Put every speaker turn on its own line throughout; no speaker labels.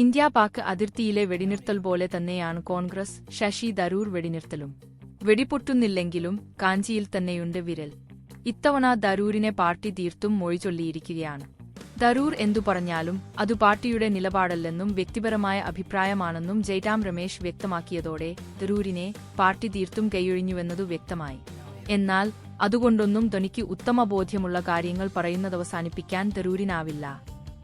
India Pak അതിർത്തിയിലെ വെടിനിർത്തൽ പോലെ തന്നെയാണ് കോൺഗ്രസ് ശശി തരൂർ വെടിനിർത്തലും. വെടിപൊട്ടുന്നില്ലെങ്കിലും കാഞ്ചിയിൽ തന്നെയുണ്ട് വിരൽ. ഇത്തവണ ദരൂരിനെ പാർട്ടി തീർത്തും മൊഴിചൊല്ലിയിരിക്കുകയാണ് ദരൂർ എന്തു പറഞ്ഞാലും അതു പാർട്ടിയുടെ നിലപാടല്ലെന്നും വ്യക്തിപരമായ അഭിപ്രായമാണെന്നും ജയ്റാം രമേശ് വ്യക്തമാക്കിയതോടെ ദരൂരിനെ പാർട്ടി തീർത്തും കൈയൊഴിഞ്ഞുവെന്നതു വ്യക്തമായി. എന്നാൽ അതുകൊണ്ടൊന്നും തനിക്ക് ഉത്തമ ബോധ്യമുള്ള കാര്യങ്ങൾ പറയുന്നതവസാനിപ്പിക്കാൻ ദരൂരിനാവില്ല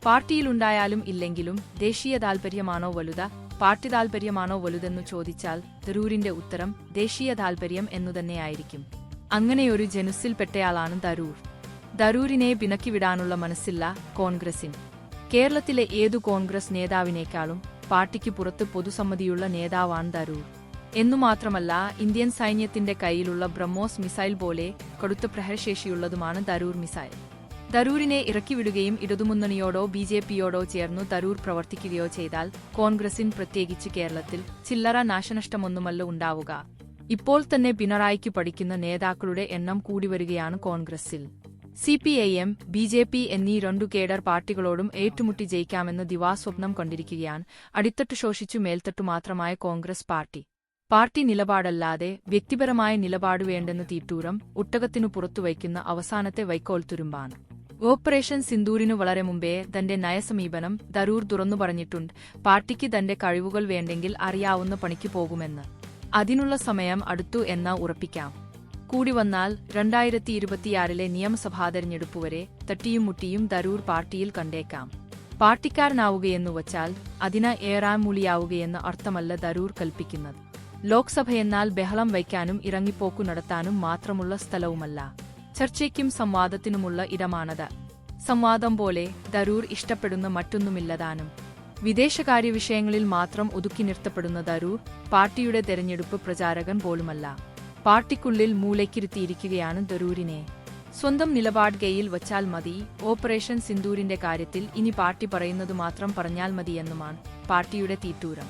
പാർട്ടിയിലുണ്ടായാലും ഇല്ലെങ്കിലും ദേശീയ താൽപര്യമാണോ വലുത? പാർട്ടി താൽപര്യമാണോ വലുതെന്നു ചോദിച്ചാൽ തരൂരിന്റെ ഉത്തരം ദേശീയ താൽപര്യം എന്നുതന്നെയായിരിക്കും അങ്ങനെയൊരു ജനുസിൽപ്പെട്ടയാളാണ് തരൂർ. തരൂരിനെ പിണക്കിവിടാനുള്ള മനസ്സില്ല കോൺഗ്രസിന് കേരളത്തിലെ ഏതു കോൺഗ്രസ് നേതാവിനേക്കാളും പാർട്ടിക്ക് പുറത്ത് പൊതുസമ്മതിയുള്ള നേതാവാണ് തരൂർ. എന്നുമാത്രമല്ല ഇന്ത്യൻ സൈന്യത്തിന്റെ കയ്യിലുള്ള ബ്രഹ്മോസ് മിസൈൽ പോലെ കടുത്ത പ്രഹരശേഷിയുള്ളതുമാണ് തരൂർ മിസൈൽ. തരൂരിനെ ഇറക്കിവിടുകയും ഇടതുമുന്നണിയോടോ ബി ജെ പിയോടോ ചേർന്നു തരൂർ പ്രവർത്തിക്കുകയോ ചെയ്താൽ കോൺഗ്രസിൻ പ്രത്യേകിച്ച് കേരളത്തിൽ ചില്ലറ നാശനഷ്ടമൊന്നുമല്ല ഉണ്ടാവുക. ഇപ്പോൾ തന്നെ പിണറായിക്ക് പഠിക്കുന്ന നേതാക്കളുടെ എണ്ണം കൂടിവരികയാണ് കോൺഗ്രസിൽ. C P I M B J P എന്നീ രണ്ടു കേഡർ പാർട്ടികളോടും ഏറ്റുമുട്ടി ജയിക്കാമെന്ന് ദിവാസ്വപ്നം കണ്ടിരിക്കുകയാണ് അടിത്തട്ട് ശോഷിച്ചു മേൽത്തട്ടു മാത്രമായ കോൺഗ്രസ് പാർട്ടി. പാർട്ടി നിലപാടല്ലാതെ വ്യക്തിപരമായ നിലപാട് വേണ്ടെന്ന് തീറ്റൂരം ഒട്ടകത്തിനു പുറത്തുവയ്ക്കുന്ന അവസാനത്തെ വൈക്കോൽ തുരുമ്പാണ്. ഓപ്പറേഷൻ സിന്ദൂരിനു വളരെ മുമ്പേ തന്റെ നയസമീപനം ദരൂർ തുറന്നു പറഞ്ഞിട്ടുണ്ട്. പാർട്ടിക്ക് തന്റെ കഴിവുകൾ വേണ്ടെങ്കിൽ അറിയാവുന്ന പണിക്ക് പോകുമെന്ന്. അതിനുള്ള സമയം അടുത്തു എന്ന ഉറപ്പിക്കാം. കൂടി വന്നാൽ രണ്ടായിരത്തി ഇരുപത്തിയാറിലെ നിയമസഭാ തെരഞ്ഞെടുപ്പ് വരെ തട്ടിയും മുട്ടിയും ദരൂർ പാർട്ടിയിൽ കണ്ടേക്കാം. പാർട്ടിക്കാരനാവുകയെന്നു വച്ചാൽ അതിന് ഏറാമൂളിയാവുകയെന്ന അർത്ഥമല്ല ദരൂർ കൽപ്പിക്കുന്നത്. ലോക്സഭയെന്നാൽ ബഹളം വയ്ക്കാനും ഇറങ്ങിപ്പോക്കു നടത്താനും മാത്രമുള്ള സ്ഥലവുമല്ല. ചർച്ചയ്ക്കും സംവാദത്തിനുമുള്ള ഇടമാണത്. സംവാദം പോലെ ദരൂർ ഇഷ്ടപ്പെടുന്ന മറ്റൊന്നുമില്ലതാനും. വിദേശകാര്യ വിഷയങ്ങളിൽ മാത്രം ഒതുക്കി നിർത്തപ്പെടുന്ന ദരൂർ പാർട്ടിയുടെ തെരഞ്ഞെടുപ്പ് പ്രചാരകൻ പോലുമല്ല. പാർട്ടിക്കുള്ളിൽ മൂലയ്ക്കിരുത്തിയിരിക്കുകയാണ് ദരൂരിനെ. സ്വന്തം നിലപാട് ഗെയിൽ വച്ചാൽ മതി ഓപ്പറേഷൻ സിന്ദൂരിന്റെ കാര്യത്തിൽ ഇനി പാർട്ടി പറയുന്നത് മാത്രം പറഞ്ഞാൽ മതിയെന്നുമാണ് പാർട്ടിയുടെ തീറ്റൂരം.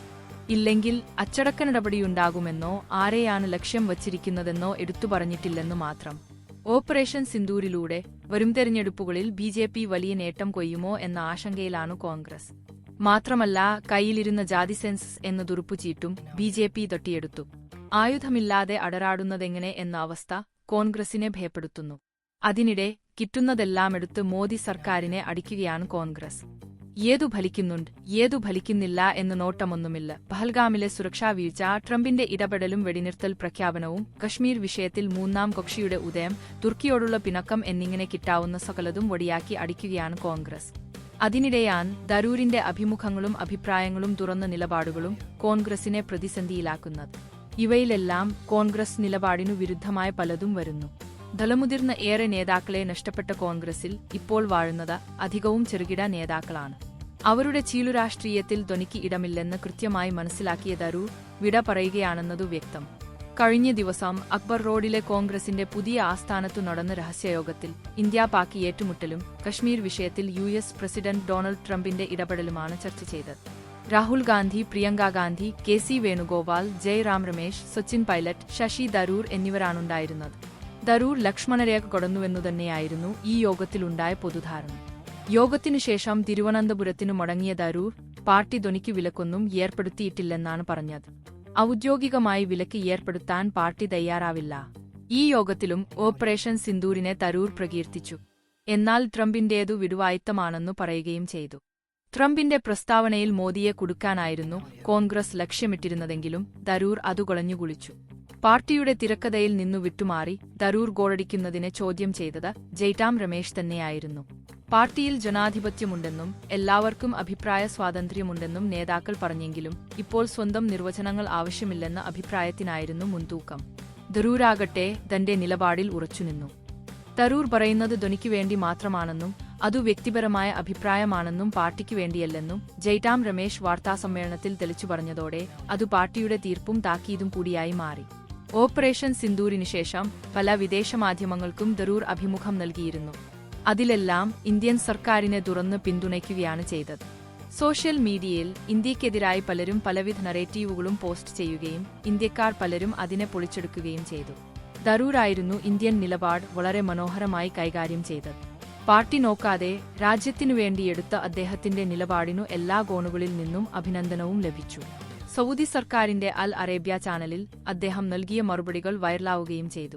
ഇല്ലെങ്കിൽ അച്ചടക്ക നടപടിയുണ്ടാകുമെന്നോ ആരെയാണ് ലക്ഷ്യം വച്ചിരിക്കുന്നതെന്നോ എടുത്തു പറഞ്ഞിട്ടില്ലെന്നു മാത്രം. ഓപ്പറേഷൻ സിന്ദൂരിലൂടെ വരും തെരഞ്ഞെടുപ്പുകളിൽ ബി ജെ പി വലിയ നേട്ടം കൊയ്യുമോ എന്ന ആശങ്കയിലാണ് കോൺഗ്രസ്. മാത്രമല്ല കയ്യിലിരുന്ന ജാതി സെൻസസ് എന്ന തുറുപ്പുചീട്ടും ബി ജെ പി തട്ടിയെടുത്തു. ആയുധമില്ലാതെ അടരാടുന്നതെങ്ങനെ എന്ന അവസ്ഥ കോൺഗ്രസിനെ ഭയപ്പെടുത്തുന്നു. അതിനിടെ കിട്ടുന്നതെല്ലാമെടുത്ത് മോദി സർക്കാരിനെ അടിക്കുകയാണ് കോൺഗ്രസ്. ഏതു ഫലിക്കുന്നുണ്ട്? ഏതു ഫലിക്കുന്നില്ല എന്ന് നോട്ടമൊന്നുമില്ല. പഹൽഗാമിലെ സുരക്ഷാ വീഴ്ച ട്രംപിന്റെ ഇടപെടലും വെടിനിർത്തൽ പ്രഖ്യാപനവും കശ്മീർ വിഷയത്തിൽ മൂന്നാം കക്ഷിയുടെ ഉദയം തുർക്കിയോടുള്ള പിണക്കം എന്നിങ്ങനെ കിട്ടാവുന്ന സകലതും വടിയാക്കി അടിക്കുകയാണ് കോൺഗ്രസ്. അതിനിടെയാണ് ദരൂരിന്റെ അഭിമുഖങ്ങളും അഭിപ്രായങ്ങളും തുറന്ന നിലപാടുകളും കോൺഗ്രസിനെ പ്രതിസന്ധിയിലാക്കുന്നത്. ഇവയിലെല്ലാം കോൺഗ്രസ് നിലപാടിനു വിരുദ്ധമായ പലതും വരുന്നു. ദളമുതിർന്ന ഏറെ നേതാക്കളെ നഷ്ടപ്പെട്ട കോൺഗ്രസിൽ ഇപ്പോൾ വാഴുന്നത് അധികവും ചെറുകിട നേതാക്കളാണ്. അവരുടെ ചീലുരാഷ്ട്രീയത്തിൽ ധ്വനിക്ക് ഇടമില്ലെന്ന് കൃത്യമായി മനസ്സിലാക്കിയ തരൂർ വിട പറയുകയാണെന്നതു വ്യക്തം. കഴിഞ്ഞ ദിവസം അക്ബർ റോഡിലെ കോൺഗ്രസിന്റെ പുതിയ ആസ്ഥാനത്തു നടന്ന രഹസ്യയോഗത്തിൽ ഇന്ത്യ പാക് ഏറ്റുമുട്ടലും കശ്മീർ വിഷയത്തിൽ യു എസ് പ്രസിഡന്റ് ഡൊണാൾഡ് ട്രംപിന്റെ ഇടപെടലുമാണ് ചർച്ച ചെയ്തത്. Rahul Gandhi Priyanka Gandhi K C Venugopal Jairam Ramesh Sachin pilot Shashi Tharoor എന്നിവരാണുണ്ടായിരുന്നത്. തരൂർ ലക്ഷ്മണരേഖ കൊടന്നുവെന്നു തന്നെയായിരുന്നു ഈ യോഗത്തിലുണ്ടായ പൊതുധാരണ. യോഗത്തിനു ശേഷം തിരുവനന്തപുരത്തിനു മടങ്ങിയ തരൂർ പാർട്ടി ധ്വനിക്ക് വിലക്കൊന്നും ഏർപ്പെടുത്തിയിട്ടില്ലെന്നാണ് പറഞ്ഞത്. ഔദ്യോഗികമായി വിലക്ക് ഏർപ്പെടുത്താൻ പാർട്ടി തയ്യാറാവില്ല. ഈ യോഗത്തിലും ഓപ്പറേഷൻ സിന്ദൂരിനെ തരൂർ പ്രകീർത്തിച്ചു. എന്നാൽ ട്രംപിന്റേതു വിടുവായുത്തമാണെന്നു പറയുകയും ചെയ്തു. ട്രംപിന്റെ പ്രസ്താവനയിൽ മോദിയെ കുടുക്കാനായിരുന്നു കോൺഗ്രസ് ലക്ഷ്യമിട്ടിരുന്നതെങ്കിലും തരൂർ അതു കുളിച്ചു. പാർട്ടിയുടെ തിരക്കഥയിൽ നിന്നു വിട്ടുമാറി തരൂർ ഗോളടിക്കുന്നതിനെ ചോദ്യം ചെയ്തത് ജയ്റ്റാം രമേശ് തന്നെയായിരുന്നു. പാർട്ടിയിൽ ജനാധിപത്യമുണ്ടെന്നും എല്ലാവർക്കും അഭിപ്രായ സ്വാതന്ത്ര്യമുണ്ടെന്നും നേതാക്കൾ പറഞ്ഞെങ്കിലും ഇപ്പോൾ സ്വന്തം നിർവചനങ്ങൾ ആവശ്യമില്ലെന്ന അഭിപ്രായത്തിനായിരുന്നു മുൻതൂക്കം. ദരൂരാകട്ടെ തന്റെ നിലപാടിൽ ഉറച്ചുനിന്നു. തരൂർ പറയുന്നത് ധ്വനിക്കു വേണ്ടി മാത്രമാണെന്നും അതു വ്യക്തിപരമായ അഭിപ്രായമാണെന്നും പാർട്ടിക്ക് വേണ്ടിയല്ലെന്നും ജയ്റ്റാം രമേശ് വാർത്താസമ്മേളനത്തിൽ തെളിച്ചു പറഞ്ഞതോടെ അതു പാർട്ടിയുടെ തീർപ്പും താക്കീതും കൂടിയായി മാറി. ഓപ്പറേഷൻ സിന്ദൂരിനു ശേഷം പല വിദേശ മാധ്യമങ്ങൾക്കും ദരൂർ അഭിമുഖം നൽകിയിരുന്നു. അതിലെല്ലാം ഇന്ത്യൻ സർക്കാരിനെ തുറന്ന് പിന്തുണയ്ക്കുകയാണ് ചെയ്തത്. സോഷ്യൽ മീഡിയയിൽ ഇന്ത്യക്കെതിരായി പലരും പലവിധ നറേറ്റീവുകളും പോസ്റ്റ് ചെയ്യുകയും ഇന്ത്യക്കാർ പലരും അതിനെ പൊളിച്ചെടുക്കുകയും ചെയ്തു. തരൂരായിരുന്നു ഇന്ത്യൻ നിലപാട് വളരെ മനോഹരമായി കൈകാര്യം ചെയ്തത്. പാർട്ടി നോക്കാതെ രാജ്യത്തിനു വേണ്ടിയെടുത്ത അദ്ദേഹത്തിന്റെ നിലപാടിനു എല്ലാ കോണുകളിൽ നിന്നും അഭിനന്ദനവും ലഭിച്ചു. സൗദി സർക്കാരിന്റെ അൽ അറേബ്യ ചാനലിൽ അദ്ദേഹം നൽകിയ മറുപടികൾ വൈറലാവുകയും ചെയ്തു.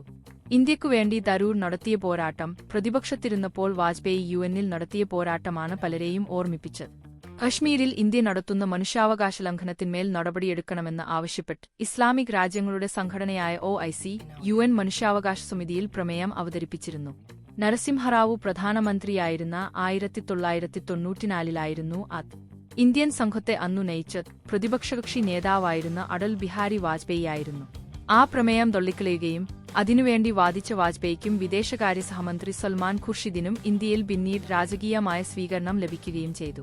ഇന്ത്യക്കു വേണ്ടി തരൂർ നടത്തിയ പോരാട്ടം പ്രതിപക്ഷത്തിരുന്നപ്പോൾ വാജ്പേയി യു എന്നിൽ നടത്തിയ പോരാട്ടമാണ് പലരെയും ഓർമ്മിപ്പിച്ചത്. കശ്മീരിൽ ഇന്ത്യ നടത്തുന്ന മനുഷ്യാവകാശ ലംഘനത്തിന്മേൽ നടപടിയെടുക്കണമെന്ന് ആവശ്യപ്പെട്ട് ഇസ്ലാമിക് രാജ്യങ്ങളുടെ സംഘടനയായ O I C U N മനുഷ്യാവകാശ സമിതിയിൽ പ്രമേയം അവതരിപ്പിച്ചിരുന്നു. നരസിംഹറാവു പ്രധാനമന്ത്രിയായിരുന്ന ആയിരത്തി തൊള്ളായിരത്തി തൊണ്ണൂറ്റിനാലിലായിരുന്നു അത്. ഇന്ത്യൻ സംഘത്തെ അന്നു നയിച്ച് പ്രതിപക്ഷകക്ഷി നേതാവായിരുന്ന അടൽ ബിഹാരി വാജ്പേയി ആയിരുന്നു. ആ പ്രമേയം തള്ളിക്കളയുകയും അതിനുവേണ്ടി വാദിച്ച വാജ്പേയിക്കും വിദേശകാര്യ സഹമന്ത്രി സൽമാൻ ഖുർഷിദിനും ഇന്ത്യയിൽ പിന്നീട് രാജകീയമായ സ്വീകരണം ലഭിക്കുകയും ചെയ്തു.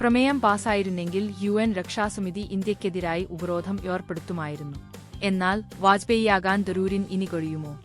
പ്രമേയം പാസായിരുന്നെങ്കിൽ യു എൻ രക്ഷാസമിതി ഇന്ത്യക്കെതിരായി ഉപരോധം ഏർപ്പെടുത്തുമായിരുന്നു. എന്നാൽ വാജ്പേയിയാകാൻ ദരൂരിൻ ഇനി കഴിയുമോ?